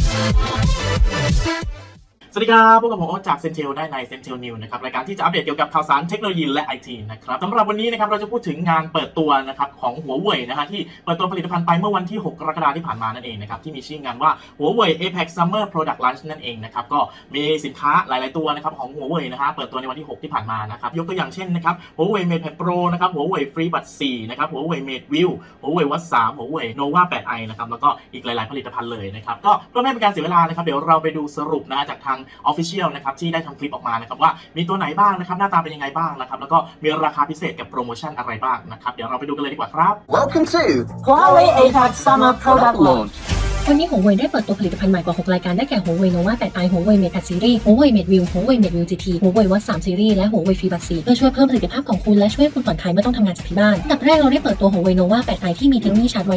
Thank you. วัสดีครับพวกกับผมโอ๊ตจากเซนเทลได้ในเซนเทลนิวนะครับรายการที่จะอัปเดตเกี่ยวกับข่าวสารเทคโนโลยีและไอทีนะครับสำหรับวันนี้นะครับเราจะพูดถึงงานเปิดตัวนะครับของหัวเว่ยนะฮะที่เปิดตัวผลิตภัณฑ์ไปเมื่อวันที่ 6 กรกฎาคมที่ผ่านมานั่นเองนะครับที่มีชื่องานว่าหัวเว่ย Apex Summer Product Launch นั่นเองนะครับก็มีสินค้าหลาย ๆ ตัวนะครับของหัวเว่ยนะฮะเปิดตัวในวันที่ 6 ที่ผ่านมานะครับยกตัวอย่างเช่นนะครับหัวเว่ย Mate Pad Pro นะครับหัวเว่ย Free Buds 4นะครับหัวเว่ย Mate View หัวเว่ย Watch 3หัวเว่ย Nova 8i นะครับแล้วก็อีกหลาย ๆ ผลิตภัณฑ์เลยนะครับก็เพื่อไม่ให้เป็นการเสียเวลานะครับเดี๋ยวเราไปดูสรุปนะฮะจากทาง Official นะครับที่ได้ทำคลิปออกมานะครับว่ามีตัวไหนบ้างนะครับหน้าตาเป็นยังไงบ้างนะครับแล้วก็มีราคาพิเศษกับโปรโมชั่นอะไรบ้างนะครับเดี๋ยวเราไปดูกันเลยดีกว่าครับ Welcome to Huawei APEX Summer Product Launch วันนี้ Huawei ได้เปิดตัวผลิตภัณฑ์ใหม่กว่า 6 รายการได้แก่ Huawei Nova 8i Huawei Mate Pad Series Huawei Mate View Huawei Mate View GT Huawei Watch 3 Series และ Huawei FreeBuds 4เพื่อช่วยเพิ่มประสิทธิภาพของคุณและช่วยให้คุณผ่อนคลายเมื่อต้องทำงานจากที่บ้านอันดับแรกเราได้เปิดตัว Huawei Nova 8i ที่มีเทคโนโลยีชาร์จไว